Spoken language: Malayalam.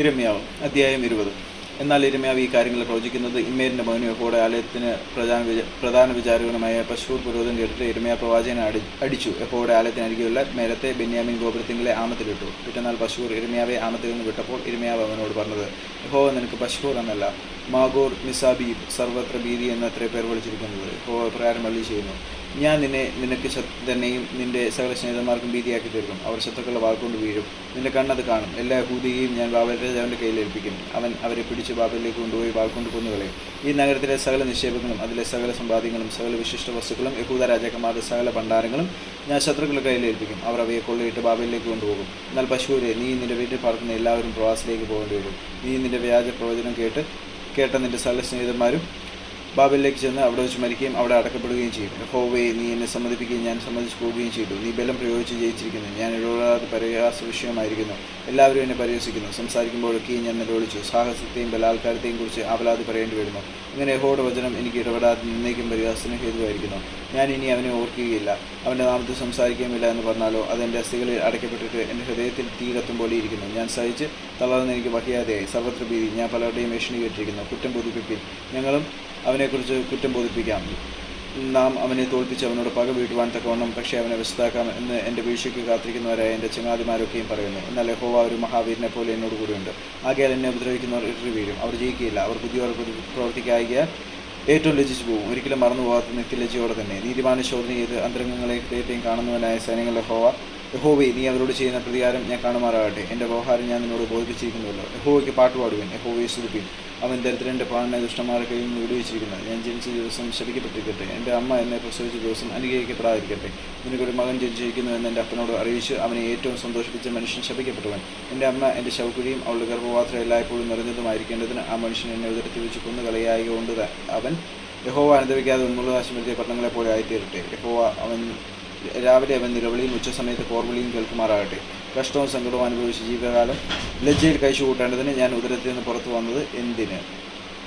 ഇരമ്യാവ് അധ്യായം ഇരുപത്. എന്നാൽ ഇരമ്യാവ് ഈ കാര്യങ്ങൾ പ്രവചിക്കുന്നത് ഇമ്മേലിന്റെ മകനും യഹോയുടെ ആലയത്തിന് പ്രധാന പ്രധാന വിചാരകനുമായ പശൂർ പുരോധം കേട്ടിട്ട് ഇരമ്യാ പ്രവാചകനെ അടി അടിച്ചു. യഹോയുടെ ആലയത്തിനരികെയുള്ള മേലത്തെ ബെന്യാമിൻ ഗോപുരത്തിങ്കിലെ ആമത്തിലിട്ടു. പിറ്റന്നാൾ പശൂർ ഇരമ്യാവെ ആമത്തിൽ നിന്ന് വിട്ടപ്പോൾ ഇരമ്യാവ് അവനോട് പറഞ്ഞത് യഹോവ നിനക്ക് പശൂർ എന്നല്ല മാഗോർ മിസാബീബ് സർവത്ര ഭീതി എന്ന എത്ര പേർ വിളിച്ചിരിക്കുന്നത്. യഹോവ പ്രകാരം വള്ളി ചെയ്യുന്നു. ഞാൻ നിന്നെ നിനക്ക് തന്നെയും നിന്റെ സകല സ്നേഹിതന്മാർക്കും ഭീതിയാക്കി തീർക്കും. അവർ ശത്രുക്കളുടെ വാൾക്കൊണ്ട് വീഴും. നിന്റെ കണ്ണത് കാണും. എല്ലാ ഹൂതിയെയും ഞാൻ ബാബൽ രാജാവിന്റെ കയ്യിൽ ഏൽപ്പിക്കും. അവൻ അവരെ പിടിച്ച് ബാബലിലേക്ക് കൊണ്ടുപോയി വാൾക്കൊണ്ട് കൊന്നുകളയും. ഈ നഗരത്തിലെ സകല നിക്ഷേപങ്ങളും അതിലെ സകല സമ്പാദ്യങ്ങളും സകല വിശിഷ്ട വസ്തുക്കളും യഹൂദ രാജാക്കന്മാരുടെ സകല ഭണ്ഡാരങ്ങളും ഞാൻ ശത്രുക്കളുടെ കയ്യിൽ ഏൽപ്പിക്കും. അവർ അവയെ കൊള്ളയിട്ട് ബാബലിലേക്ക് കൊണ്ടുപോകും. എന്നാൽ പശുവിനെ നീ നിന്റെ വീട്ടിൽ പാർക്കുന്ന എല്ലാവരും പ്രവാസിലേക്ക് പോകേണ്ടി വരും. നീ നിന്റെ വ്യാജ പ്രവചനം കേട്ട് കേട്ട നിന്റെ സകല സ്നേഹിതന്മാരും ബാബലിലേക്ക് ചെന്ന് അവിടെ വെച്ച് മരിക്കുകയും അവിടെ അടക്കപ്പെടുകയും ചെയ്യും ഹോവേ നീ എന്നെ സമ്മതിപ്പിക്കുകയും ഞാൻ സമ്മതിച്ചു പോവുകയും ചെയ്തു. നീ ബലം പ്രയോഗിച്ച് ജയിച്ചിരിക്കുന്നു. ഞാൻ ഇടപെടാതെ പരിഹാസ വിഷയമായിരിക്കുന്നു. എല്ലാവരും എന്നെ പരിഹസിക്കുന്നു. സംസാരിക്കുമ്പോഴൊക്കെയും ഞാൻ നിലവിളിച്ചു സാഹസത്തെയും ബലാത്കാരത്തെയും കുറിച്ച് അവലാതി പറയേണ്ടി വരുന്നു. ഇങ്ങനെ യഹോയുടെ വചനം എനിക്ക് ഇടപെടാതെ നിന്നേക്കും പരിഹാസത്തിന് ഹേതുവായിരിക്കുന്നു. ഞാൻ ഇനി അവനെ ഓർക്കുകയില്ല. അവന്റെ നാമത്തിൽ സംസാരിക്കുകയുമില്ല എന്ന് പറഞ്ഞാലോ അത് എന്റെ അസ്ഥികളിൽ അടയ്ക്കപ്പെട്ടിട്ട് എന്റെ ഹൃദയത്തിൽ തീ കത്തും പോലെ ഇരിക്കുന്നു. ഞാൻ സഹിച്ച് തളർന്ന് എനിക്ക് വഹിയാതെയായി. സർവത്ര ഭീതി ഞാൻ പലരുടെയും ഭീഷണി കേട്ടിരിക്കുന്നു. കുറ്റം ബോധിപ്പിപ്പിൻ. ഞങ്ങളും അവനെക്കുറിച്ച് കുറ്റം ബോധിപ്പിക്കാം. നാം അവനെ തോൽപ്പിച്ച് അവനോട് പക വീട്ടുവാൻ തക്കവണ്ണം പക്ഷേ അവനെ വിശദാക്കാം എന്ന് എന്റെ വീഴ്ചയ്ക്ക് കാത്തിരിക്കുന്നവരായ എന്റെ ചങ്ങാതിമാരൊക്കെയും പറയുന്നു. എന്നാൽ യഹോവ ഒരു മഹാവീരനെ പോലെ എന്നോട് കൂടിയുണ്ട്. ആകയാൽ എന്നെ ഉപദ്രവിക്കുന്നവർ ഇറി വീഴും. അവർ ജയിക്കുകയില്ല. അവർ ബുദ്ധിയോടെ പ്രവർത്തിക്കായികയാൽ ഏറ്റവും ലജ്ജിച്ചു പോകും. ഒരിക്കലും മറന്നു പോകാത്ത നിത്യലജ്ജയോടെ തന്നെ. നീതിമാന ശോധന ചെയ്ത് അന്തരംഗങ്ങളെ കാണുന്നവനായ സൈന്യങ്ങളുടെ യഹോവ യഹോവേ നീ അവരോട് ചെയ്യുന്ന പ്രതികാരം ഞാൻ കാണുമാറാകട്ടെ. എന്റെ വ്യവഹാരം ഞാൻ നിന്നോട് ബോധിപ്പിച്ചിരിക്കുന്നുവല്ലോ. യഹോവയ്ക്ക് പാട്ട് പാടുവൻ. യഹോവയെ സ്തുതിപ്പിൻ. അവൻ ദരിദ്രന്റെ പാടിനെ ദുഷ്ടന്മാരുടെ കയ്യിൽ നിന്ന് വിടുവിച്ചിരിക്കുന്നത് ഞാൻ ജനിച്ച ദിവസം ശപിക്കപ്പെട്ടിരിക്കട്ടെ. എന്റെ അമ്മ എന്നെ പ്രസവിച്ച ദിവസം അനുഗ്രഹിക്കപ്പെടാതിരിക്കട്ടെ. നിനക്കൊരു മകൻ ജനിച്ചിരിക്കുന്നു എന്ന് എന്റെ അപ്പനോട് അറിയിച്ച് അവനെ ഏറ്റവും സന്തോഷിപ്പിച്ച മനുഷ്യൻ ശപിക്കപ്പെട്ടവൻ. എന്റെ അമ്മ എന്റെ ശൗകര്യം അവളുടെ ഗർഭപാത്രം എല്ലായ്പ്പോഴും നിറഞ്ഞതുമായിരിക്കേണ്ടതിന് ആ മനുഷ്യൻ എന്നെ ഉദരത്തിൽ വെച്ച് കൊന്നു കളയായകൊണ്ട് ത- അവൻ യഹോവ അനുഭവിക്കാതെ ഉന്മുള്ളനാശം വരുത്തിയ പട്ടണങ്ങളെപ്പോലെ ആയിത്തീരട്ടെ. യഹോവ അവൻ രാവിലെ അവൻ നിലവിളിയും ഉച്ചസമയത്ത് കോർവിളിയും കേൾക്കുമാറാകട്ടെ. കഷ്ടവും സങ്കടവും അനുഭവിച്ച് ജീവിതകാലം ലജ്ജയിൽ കഴിച്ചു കൂട്ടേണ്ടതിന് ഞാൻ ഉദരത്തിൽ നിന്ന് പുറത്തു വന്നത് എന്തിന്?